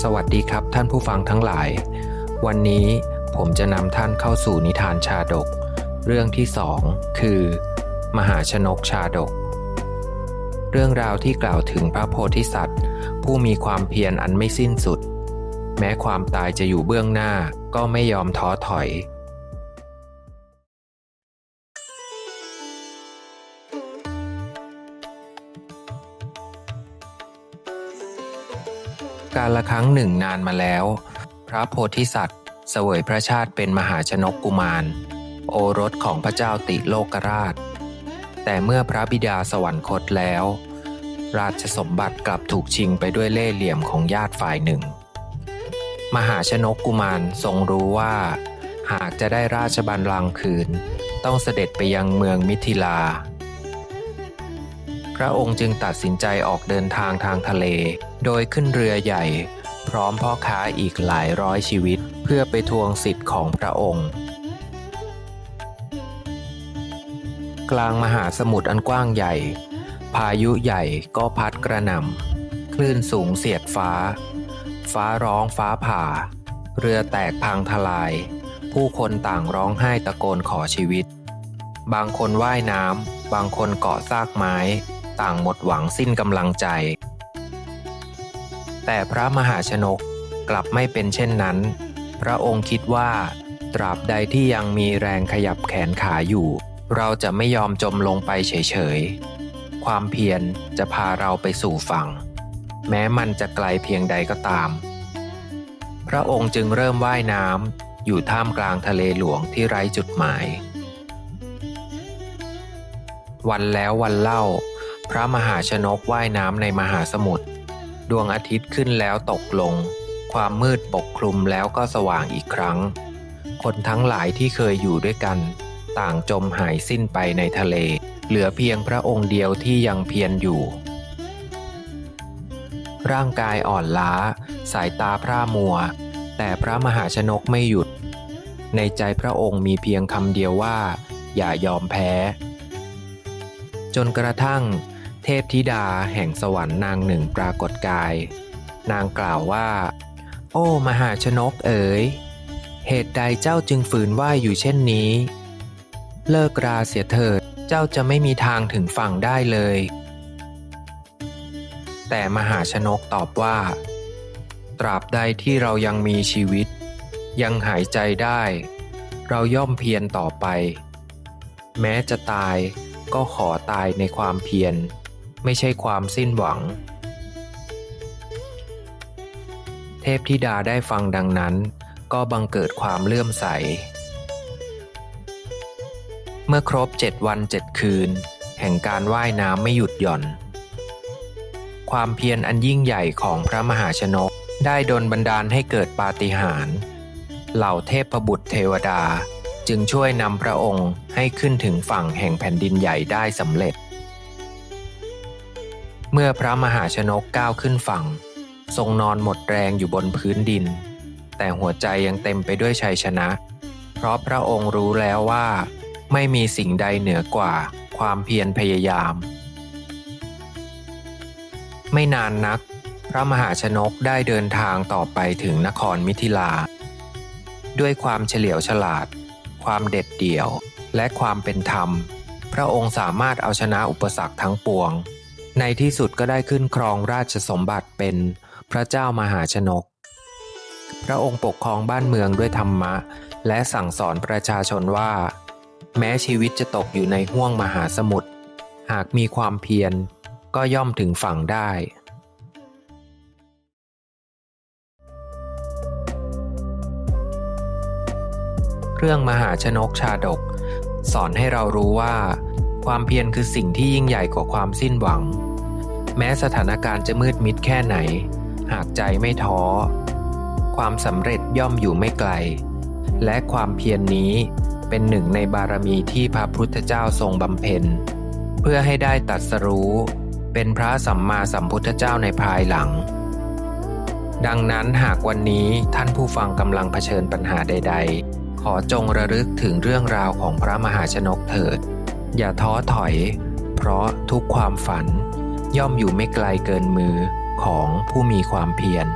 สวัสดีครับท่านผู้ฟังทั้งหลาย วันนี้ผมจะนำท่านเข้าสู่นิทานชาดก เรื่องที่สองคือ มหาชนกชาดก เรื่องราวที่กล่าวถึงพระโพธิสัตว์ ผู้มีความเพียรอันไม่สิ้นสุด แม้ความตายจะอยู่เบื้องหน้าก็ไม่ยอมท้อถอย การละครั้งหนึ่งนานมาแล้ว พระโพธิสัตว์ เสวยพระชาติเป็นมหาชนกกุมาร โอรสของพระเจ้าติโลกราช แต่เมื่อพระบิดาสวรรคตแล้ว ราชสมบัติกลับถูกชิงไปด้วยเล่ห์เหลี่ยมของญาติฝ่ายหนึ่ง มหาชนกกุมารทรงรู้ว่า หากจะได้ราชบัลลังก์คืน ต้องเสด็จไปยังเมืองมิถิลา พระองค์จึงตัดสินใจออกเดินทางทางทะเล โดยขึ้นเรือใหญ่ พร้อมพ่อค้าอีกหลายร้อยชีวิต เพื่อไปทวงสิทธิ์ของพระองค์ กลางมหาสมุทรอันกว้างใหญ่ พายุใหญ่ก็พัดกระหน่ำคลื่นสูงเสียดฟ้า ฟ้าร้องฟ้าผ่า เรือแตกพังทลาย ผู้คนต่างร้องไห้ตะโกนขอชีวิต บางคนว่ายน้ำบางคนเกาะซากไม้ ต่างหมดหวังสิ้นกำลังใจ แต่พระมหาชนกกลับไม่เป็นเช่นนั้น พระองค์คิดว่าตราบใดที่ยังมีแรงขยับแขนขาอยู่ เราจะไม่ยอมจมลงไปเฉยๆ ความเพียรจะพาเราไปสู่ฝั่ง แม้มันจะไกลเพียงใดก็ตาม พระองค์จึงเริ่มว่ายน้ำอยู่ท่ามกลางทะเลหลวงที่ไร้จุดหมาย วันแล้ววันเล่า พระมหาชนกว่ายน้ำในมหาสมุทรดวงอาทิตย์ขึ้นแล้วตกลง ความมืดปกคลุมแล้วก็สว่างอีกครั้ง คนทั้งหลายที่เคยอยู่ด้วยกัน ต่างจมหายสิ้นไปในทะเล เหลือเพียงพระองค์เดียวที่ยังเพียรอยู่ ร่างกายอ่อนล้า สายตาพร่ามัว แต่พระมหาชนกไม่หยุด ในใจพระองค์มีเพียงคำเดียวว่า อย่ายอมแพ้ จนกระทั่ง เทพธิดาแห่งสวรรค์นางหนึ่งปรากฏกาย นางกล่าวว่า โอ้ มหาชนกเอ๋ย เหตุใดเจ้าจึงฝืนว่ายอยู่เช่นนี้ เลิกราเสียเถิด เจ้าจะไม่มีทางถึงฝั่งได้เลย แต่มหาชนกตอบว่า ตราบใดที่เรายังมีชีวิต ยังหายใจได้ เราย่อมเพียรต่อไป แม้จะตายก็ขอตายในความเพียร ไม่ใช่ความสิ้นหวัง เทพธิดาได้ฟังดังนั้น ก็บังเกิดความเลื่อมใส เมื่อครบเจ็ดวันเจ็ดคืน แห่งการว่ายน้ำไม่หยุดหย่อน ความเพียรอันยิ่งใหญ่ของพระมหาชนกได้ดลบันดาลให้เกิดปาฏิหาริย์เหล่าเทพบุตรเทวดาจึงช่วยนำพระองค์ให้ขึ้นถึงฝั่งแห่งแผ่นดินใหญ่ได้สำเร็จ เมื่อพระมหาชนกก้าวขึ้นฝั่ง ทรงนอนหมดแรงอยู่บนพื้นดิน แต่หัวใจยังเต็มไปด้วยชัยชนะ เพราะพระองค์รู้แล้วว่า ไม่มีสิ่งใดเหนือกว่าความเพียรพยายาม ไม่นานนัก พระมหาชนกได้เดินทางต่อไปถึงนครมิถิลา ด้วยความเฉลียวฉลาด ความเด็ดเดี่ยวและความเป็นธรรม พระองค์สามารถเอาชนะอุปสรรคทั้งปวง ในที่สุดก็ได้ขึ้นครองราชสมบัติเป็นพระเจ้ามหาชนก พระองค์ปกครองบ้านเมืองด้วยธรรมะ และสั่งสอนประชาชนว่า แม้ชีวิตจะตกอยู่ในห้วงมหาสมุทรหากมีความเพียรก็ย่อมถึงฝั่งได้ เรื่องมหาชนกชาดก สอนให้เรารู้ว่า ความเพียรคือสิ่งที่ยิ่งใหญ่กว่าความสิ้นหวัง แม้สถานการณ์จะมืดมิดแค่ไหน หากใจไม่ท้อ ความสำเร็จย่อมอยู่ไม่ไกล และความเพียรนนี้เป็นหนึ่งในบารมีที่พระพุทธเจ้าทรงบำเพ็ญ เพื่อให้ได้ตัดสรู้ เป็นพระสัมมาสัมพุทธเจ้าในภายหลัง ดังนั้นหากวันนี้ท่านผู้ฟังกำลังเผชิญปัญหาใด ๆ ขอจงระลึกถึงเรื่องราวของพระมหาชนกเถิด อย่าท้อถอย เพราะทุกความฝัน ย่อมอยู่ไม่ไกลเกินมือของผู้มีความเพียร